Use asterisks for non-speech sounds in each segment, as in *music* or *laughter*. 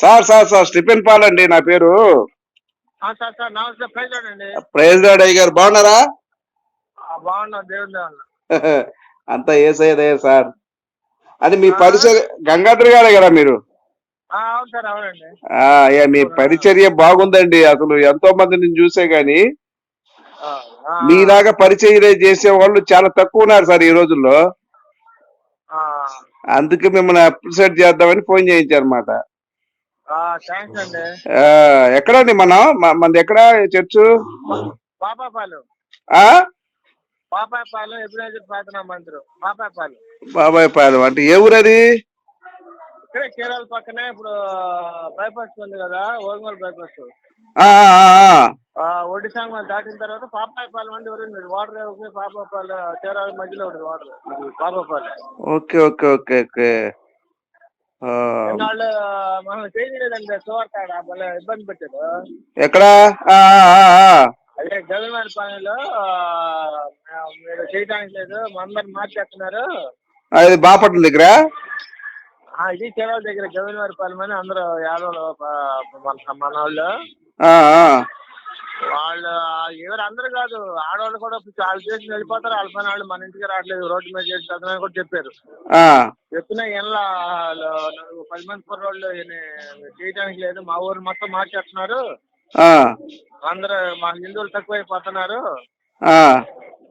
Sir sir sir Stephen Paul అండి నా పేరు. ప్రైజ్ లార్డ్ అయ్య గారు బాగున్నారా? *laughs* అంతా ఏసయ్యదే సార్. అది మీ పరిచయ గంగాధర్ గారే కదా మీరు? మీ పరిచర్య బాగుందండి అసలు ఎంతో మంది నేను చూసే గాని. మీలాగా పరిచర్య చేసే వాళ్ళు చాలా తక్కువ ఉన్నారు సార్ ఈ రోజుల్లో. అందుకే మిమ్మల్ని అప్రిషియేట్ చేద్దామని ఫోన్ చేయించారు అండి ఎక్కడండి మనం మనది ఎక్కడ చర్చు? పాపాపాలు. ఆ? పాపాపాలు ఎప్పుడైతే ప్రార్థనా మందిరం. పాపాపాలు. బాబాయ్ పాలెం అంటే ఏ ఊరు అది ఇక్కడే కేరళ పక్కనే ఇప్పుడు బైపాస్ ఉంది కదా ఓల్మల్ బైపాస్. ఒడిశా దాటిన తర్వాత పాపాపాలెం అంటే ఎవరు వాటర్ పాపాపాలు కేరళ మధ్యలో ఉంటుంది వాటర్ పాపాపాలు ఓకే ఓకే ఓకే ఓకే ఆ, వాళ్ళు మనం చేయలేదండి సువార్తాడ భలే ఇబ్బంది పెట్టారు ఎక్కడ. అదే గవర్నమెంట్ పనిలో మీరు చేయడానికి లేదు అందరు మార్చేస్తున్నారు. అది బాపట్ల దగ్గర? ఇది కేరళ దగ్గర గవర్నమెంట్ అని అందరూ యాదవులు మన మన వాళ్ళు. వాళ్ళు ఎవరు అందరూ కాదు. ఆడవాళ్ళు కూడా వాళ్ళు చేసి వెళ్ళిపోతారు. వాళ్ళ పని వాళ్ళు మన ఇంటికి రావట్లేదు. రోడ్డు మీద చేసి చదవని కూడా చెప్పారు. చెప్పినా ఇలా పది మంది కుర్రోళ్ళు చేయడానికి లేదు. మా ఊరు మొత్తం మార్చేస్తున్నారు. అందరూ మా హిందువులు తక్కువైపోతున్నారు.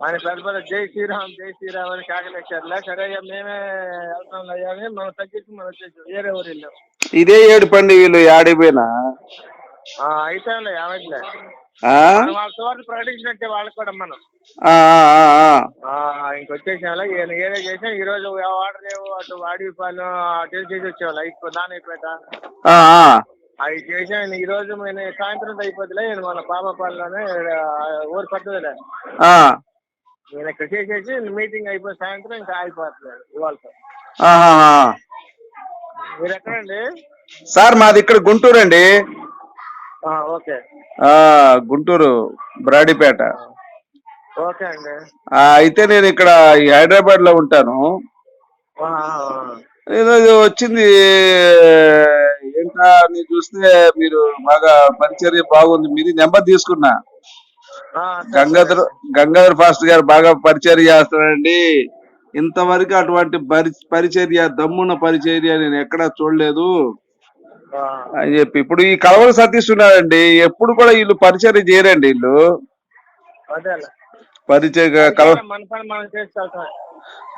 ఆయన పెద్ద పెద్ద జై శ్రీరామ్ జై శ్రీరామ్ అని కేకలేశారులే. సరే అయ్యా మేమే వెళ్తాం అయ్యా అని మనం తగ్గించి మనం వచ్చేసాం. వేరే ఊరు వెళ్ళాం. ఇదే ఏడు పండి వీళ్ళు ఆడిపోయినా ఆ, అయితేలే ప్రకటించినట్టే వాళ్ళకి కూడా మనం. ఇంకొచ్చేసాం ఈయన ఏదో చేసాం ఈ రోజు వాడరేవు అటు వాడిపాలెం అటు చేసి వచ్చేవాళ్ళు. ఆ, ఆ. అవి చేసాం ఈ రోజు నేను సాయంత్రం అయిపోతులే మన పాపపాలెంలోనే ఊరు ఆ. నేను ఇక్కడ చేసేసి మీటింగ్ అయిపోయి సాయంత్రం ఇంకా ఆగిపోతున్నాడు ఇవాళ. మీరు ఎక్కడండి సార్ మాది ఇక్కడ గుంటూరు అండి ఓకే. గుంటూరు బ్రాడీపేట. ఓకే అండి. ఆ, అయితే నేను ఇక్కడ హైదరాబాద్లో ఉంటాను. వచ్చింది ఏంటా అని చూస్తే మీరు బాగా పరిచర్య బాగుంది. మీది నెంబర్ తీసుకున్నా. గంగాధర్ గంగాధర్ ఫాస్ట్ గారు బాగా పరిచర్య చేస్తారండి ఇంతవరకు అటువంటి పరి పరిచర్య దమ్మున్న పరిచర్య నేను ఎక్కడా చూడలేదు. అని చెప్పి ఇప్పుడు ఈ కలవల సతీష్ ఉన్నారండి ఎప్పుడు కూడా వీళ్ళు పరిచర్య చేయరండి వీళ్ళు. పరిచయ కలవ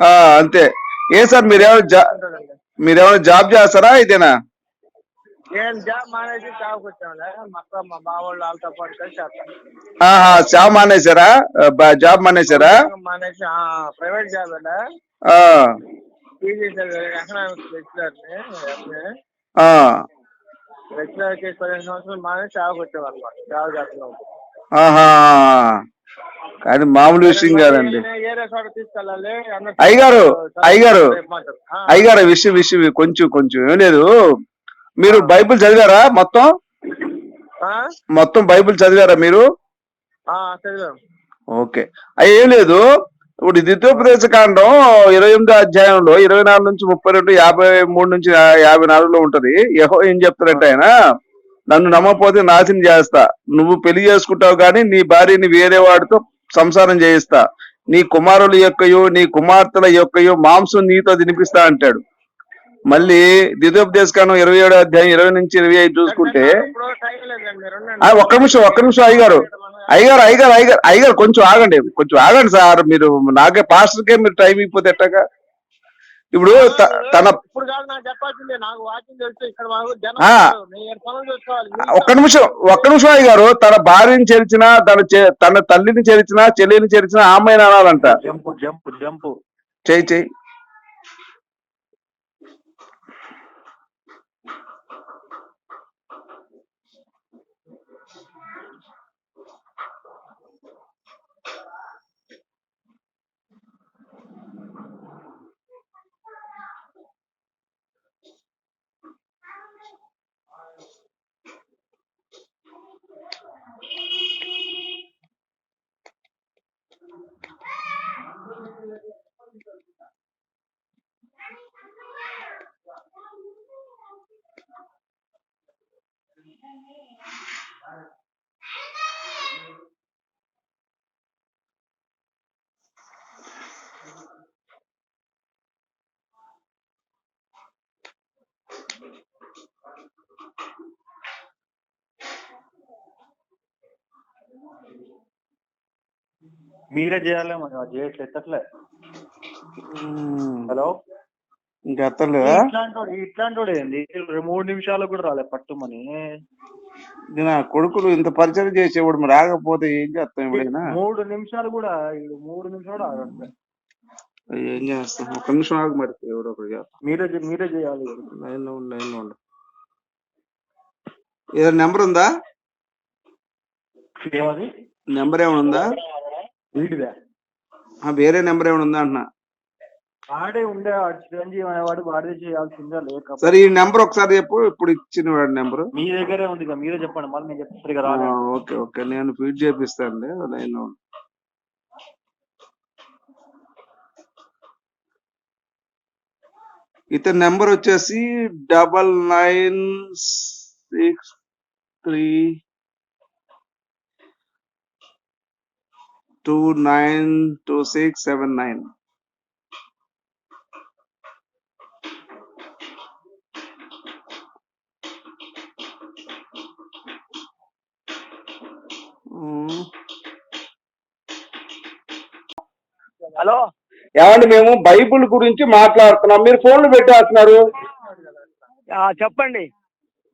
ఆ, అంతే. ఏ సార్ మీరేమైనా జా. మీరేమైనా జాబ్ చేస్తారా ఇదేనా? జాబ్ మానేసి జాబ్కి వచ్చానులే మొత్తం మా బావాళ్ళు వాళ్ళతో పాటు కలిసి చేస్తాను ఆహా జాబ్ మానేశారా? ఆ, బా- జాబ్ మానేశారా? మానేసి ప్రైవేట్ జాబ్ ఎకనామిక్స్ పదిహేను సంవత్సరాలు చేస్తున్నాం ఆహా. కానీ మామూలు విషయం కాదండి. అయ్యగారు, అయ్యగారు. అయ్యగారు విషయం విషయం కొంచెం కొంచెం ఏం లేదు. మీరు బైబిల్ చదివారా మొత్తం? మొత్తం బైబిల్ చదివారా మీరు? ఓకే. అయ్యి లేదు. ఇప్పుడు ద్వితీయోపదేశ కాండం ఇరవై ఎనిమిదో అధ్యాయంలో ఇరవై నాలుగు నుంచి ముప్పై రెండు యాభై మూడు నుంచి యాభై నాలుగులో ఉంటది. యహో ఏం చెప్తారంటే ఆయన నన్ను నమ్మకపోతే నాశనం చేస్తా. నువ్వు పెళ్ళి చేసుకుంటావు కానీ నీ భార్యని వేరే వాడితో సంసారం చేయిస్తా. నీ కుమారుల యొక్కయో నీ కుమార్తెల యొక్కయో మాంసం నీతో తినిపిస్తా అంటాడు. మళ్ళీ ద్వితీయోపదేశ కాండం ఇరవై ఏడో అధ్యాయం ఇరవై నుంచి ఇరవై ఐదు చూసుకుంటే ఆ, ఒక్క నిమిషం ఒక్క నిమిషం అయ్యారు అయ్యగారు అయ్యగారు అయ్యగారు అయ్యగారు కొంచెం ఆగండి. కొంచెం ఆగండి సార్. మీరు నాకే పాస్టర్కే మీరు టైం ఇవ్వకపోతే ఎట్టగా? ఇప్పుడు తన ఒక్క నిమిషం ఒక్క నిమిషం అయ్యగారు. తన భార్యని చేర్చినా తన చే- తన తల్లిని చేర్చినా చెల్లిని చేర్చినా ఆమెను అనాలంట. Jump jump jump. చెయ్యి చెయ్యి. మీరే చేయాలి మరి చేయట్లేదు ఎత్తట్లే. హలో? ఇంకా ఎత్తలేదా ఇట్లాంటి ఇట్లాంటి ఏంది మూడు నిమిషాలకు కూడా రాలే పట్టుమని. నా కొడుకులు ఇంత పరిచయం చేసేవాడు మరి రాకపోతే ఏం చేస్తాం ఎవడైనా మూడు నిమిషాలు కూడా మూడు నిమిషాలు ఆగట్లే ఏం చేస్తాం? ఒక నిమిషం ఆగు మరి. ఎవడో ఒకటి మీరే మీరే చేయాలి. లైన్లో ఉండు లైన్లో ఉండు. ఏదైనా నెంబర్ ఉందా? నెంబర్ ఏమైనా ఉందా? వీడిదే? ఆ, వేరే నెంబర్ ఏమైనా ఉందా అంటున్నా. వాడే ఉండే వాడు చిరంజీవి అనేవాడు వాడే చేయాల్సిందే లేక సరే ఈ నెంబర్ ఒకసారి చెప్పు ఇప్పుడు ఇచ్చిన వాడి నెంబర్. మీ దగ్గరే ఉంది ఇక మీరే చెప్పండి మళ్ళీ నేను చెప్తాను రాలేదు. ఓకే ఓకే నేను ఫీడ్ చేపిస్తానులే లైన్లో. ఇతని నెంబర్ వచ్చేసి double nine six three two nine two six seven nine. Hello? ఏమండి మేము బైబిల్ గురించి మాట్లాడుతున్నాం. మీరు ఫోన్లు పెట్టేస్తున్నారు. చెప్పండి.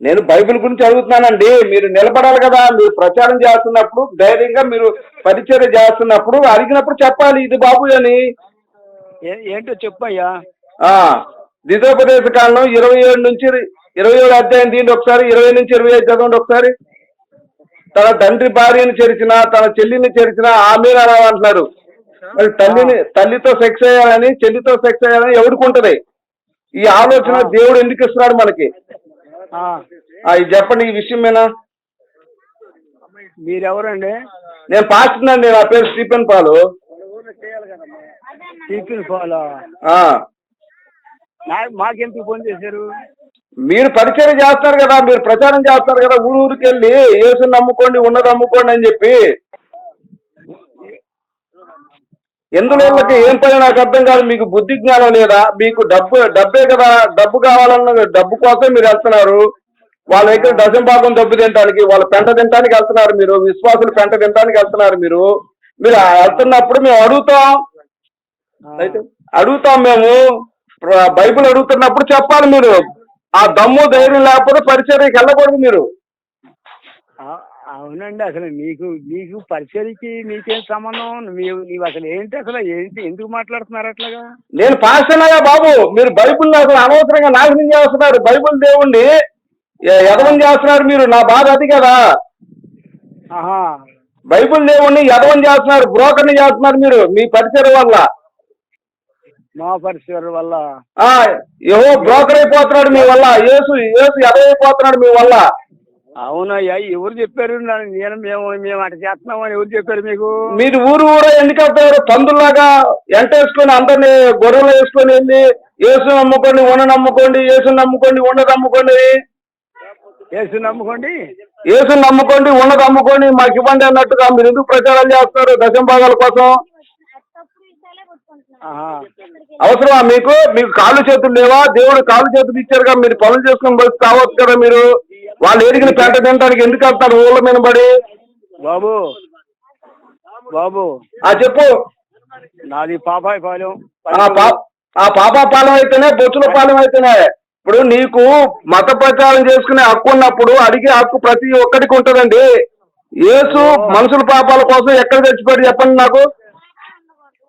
నేను బైబిల్ గురించి అడుగుతున్నానండి. మీరు నిలబడాలి కదా. మీరు ప్రచారం చేస్తున్నప్పుడు ధైర్యంగా మీరు పరిచయం చేస్తున్నప్పుడు అడిగినప్పుడు చెప్పాలి. ఇది బాబు అని. ఏంటో చెప్పయ్యా. ఆ ద్వితోపదేశ కాలంలో ఇరవై ఏడు నుంచి ఇరవై ఏడు అధ్యాయం దీన్ని ఒకసారి ఇరవై నుంచి ఇరవై ఐదు చదవండి ఒకసారి. తన తండ్రి భార్యను చేర్చిన తన చెల్లిని చేర్చిన ఆమె అంటున్నారు మరి తల్లిని తల్లితో సెక్స్ అయ్యాలని చెల్లితో సెక్స్ అయ్యాలని ఎవరికి ఉంటది? ఈ ఆలోచన దేవుడు ఎందుకు ఇస్తున్నాడు మనకి? ఇది చెప్పండి ఈ విషయం మీద మీరెవరండి? నేను పాస్టర్ అండి నా పేరు స్టీఫెన్ పాలు. ఫాలో ఆ, మాకెందుకు ఫోన్ చేశారు? మీరు పరిచయం చేస్తారు కదా మీరు ప్రచారం చేస్తారు కదా ఊరు ఊరికి వెళ్ళి యేసుని నమ్ముకోండి ఉన్నది అమ్ముకోండి అని చెప్పి. ఎందులో వీళ్ళకి ఏం పని నాకు అర్థం కాదు మీకు బుద్ధి జ్ఞానం లేదా? మీకు డబ్బు డబ్బే కదా డబ్బు కావాలన్న డబ్బు కోసం మీరు వెళ్తున్నారు. వాళ్ళ దగ్గర డజన్ భాగం డబ్బు తినడానికి వాళ్ళ పెంట తినడానికి వెళ్తున్నారు మీరు విశ్వాసులు పెంట తినడానికి వెళ్తున్నారు మీరు. మీరు వెళ్తున్నప్పుడు మేము అడుగుతాం. అయితే అడుగుతాం మేము. బైబిల్ అడుగుతున్నప్పుడు చెప్పాలి మీరు. ఆ దమ్ము ధైర్యం లేకపోతే పరిచర్యకి వెళ్ళకూడదు మీరు. అవునండి అసలు మీకు మీకు పరిచయకి మీకేం సంబంధం? నీవు నీవు అసలు ఏంటి అసలు? ఏంటి ఎందుకు మాట్లాడుతున్నారు అట్లాగా? నేను పాస్టర్నయ్యా బాబు. మీరు బైబిల్ అసలు అనవసరంగా నాశనం చేస్తున్నారు. బైబిల్ దేవుణ్ణి ఎదవం చేస్తున్నారు మీరు. నా బాధ అది కదా. ఆహా. బైబిల్ దేవుణ్ణి ఎదవం చేస్తున్నారు బ్రోకర్ని చేస్తున్నారు మీరు మీ పరిచయం వల్ల. మా పరిచయం వల్ల. ఆ ఏవో బ్రోకర్ అయిపోతున్నాడు మీ వల్ల. యేసు యేసు ఎదవైపోతున్నాడు మీ వల్ల. అవునయ్యా ఎవరు చెప్పారు? నేను మేము మేము అటు చేస్తున్నామని ఎవరు చెప్పారు మీకు? మీరు ఊరు ఊరు ఎందుకు వెళ్తారు పందుల్లాగా ఎంటేసుకొని అందరినీ గొర్రెలు వేసుకొని వెళ్ళి యేసు నమ్ముకోండి ఉన్న నమ్ముకోండి యేసు నమ్ముకోండి ఉన్నది అమ్ముకోండి యేసు నమ్ముకోండి? యేసు నమ్ముకోండి ఉన్నది అమ్ముకోండి మాకు ఇవ్వండి అన్నట్టుగా మీరు ఎందుకు ప్రచారం చేస్తారు దశం భాగాల కోసం? అవసరమా మీకు? మీకు కాళ్ళు చేతులు లేవా? దేవుడు కాళ్ళు చేతులు ఇచ్చారుగా మీరు పనులు చేసుకుని బసి కావచ్చు కదా మీరు? వాళ్ళు ఎరిగిన పెంట తినడానికి ఎందుకు వెళ్తారు? ఊళ్ళ మీద పడి బాబు. బాబు. ఆ చెప్పు. నాది పాపాయి పాలెం. ఆ పాపా పాలెం అయితేనే బొచ్చుల పాలెం అయితేనే. ఇప్పుడు నీకు మత ప్రచారం చేసుకునే హక్కు ఉన్నప్పుడు అడిగే హక్కు ప్రతి ఒక్కడికి ఉంటుందండి. యేసు మనుషుల పాపాల కోసం ఎక్కడ తెచ్చిపెట్టి చెప్పండి నాకు?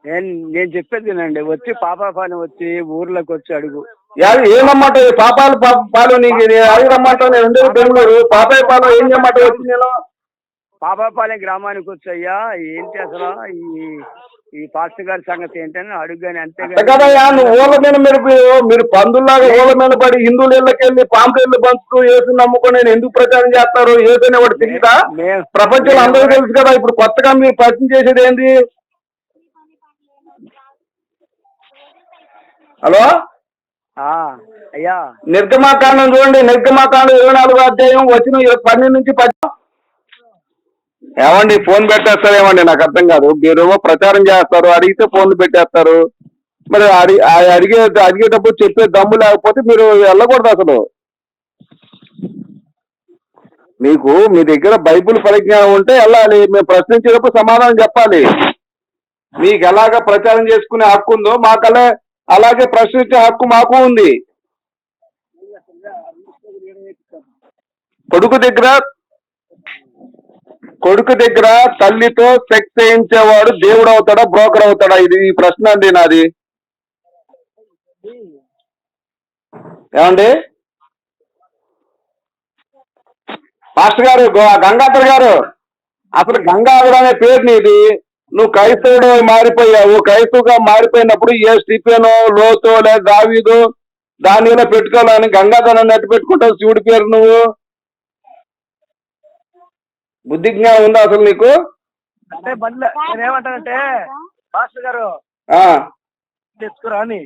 నేను నేను చెప్పేది వినండి. వచ్చి పాపాపాలెం వచ్చి ఊర్లోకి వచ్చి అడుగు. యా- ఏం రమ్మంటావు? పాపాలు పాలు నీకు నేను అడిగి రమ్మంటావు? నేను ఉండేది బెంగళూరు? పాపాయ పాలు ఏం చేయమంటావు వచ్చి నేను పాపాపాలెం గ్రామానికి వచ్చి అయ్యా ఏంటి అసలు ఈ ఈ పాస్టర్ గారి సంగతి ఏంటని అడుగుగాని అంతే కదయ్యా నువ్వు ఊళ్ళ మీద మీరు మీరు- పందుల్లాగా ఊళ్ళ మీద పడి హిందువుల ఇళ్ళకి వెళ్ళి పాంప్లెట్లు పంచుతూ ఏసు నమ్ముకొని నేను ఎందుకు ప్రచారం చేస్తారు ఏసు అనేవాడు తెలియదా ప్రపంచంలో అందరూ తెలుసు కదా ఇప్పుడు కొత్తగా మీరు పరిచయం చేసేది ఏంది? హలో? అయ్యా. నిర్గమాకాండం చూడండి నిర్గమాకాండం ఇరవై నాలుగు అధ్యాయం వచ్చిన పన్నెండు నుంచి పది ఏమండి ఫోన్ పెట్టేస్తారు ఏమండి నాకు అర్థం కాదు. మీరేమో ప్రచారం చేస్తారు అడిగితే ఫోన్లు పెట్టేస్తారు. మరి అడి అడిగే అడిగేటప్పుడు చెప్పే దమ్ము లేకపోతే మీరు వెళ్ళకూడదు అసలు. మీకు మీ దగ్గర బైబిల్ పరిజ్ఞానం ఉంటే వెళ్ళాలి. మేము ప్రశ్నించేటప్పుడు సమాధానం చెప్పాలి. మీకు ఎలాగ ప్రచారం చేసుకునే హక్కు ఉందో మాకలా అలాగే ప్రశ్నించే హక్కు మాకు ఉంది. కొడుకు దగ్గర కొడుకు దగ్గర తల్లితో సెక్స్ చేయించేవాడు దేవుడు అవుతాడా బ్రోకర్ అవుతాడా? ఇది ఈ ప్రశ్న అండి నాది. ఏమండి? మాస్టర్ గారు గో- గంగాధర్ గారు అసలు గంగాధర్ అనే పేరు నీది. నువ్వు క్రైస్తవుడు మారిపోయావు. క్రైస్తవుగా మారిపోయినప్పుడు ఏ స్టిఫెనో లోతో లేదా దావీదు దానిలో పెట్టుకోవాలని గంగాధర్ అన్నట్టు పెట్టుకుంటావు. శివుడి పేరు నువ్వు. బుద్ధి జ్ఞానం ఉందా అసలు నీకు? అంటే బండ్ల నేనేమంటానంటే మాస్టర్ గారు. ఆ. తెచ్చుకురా అని.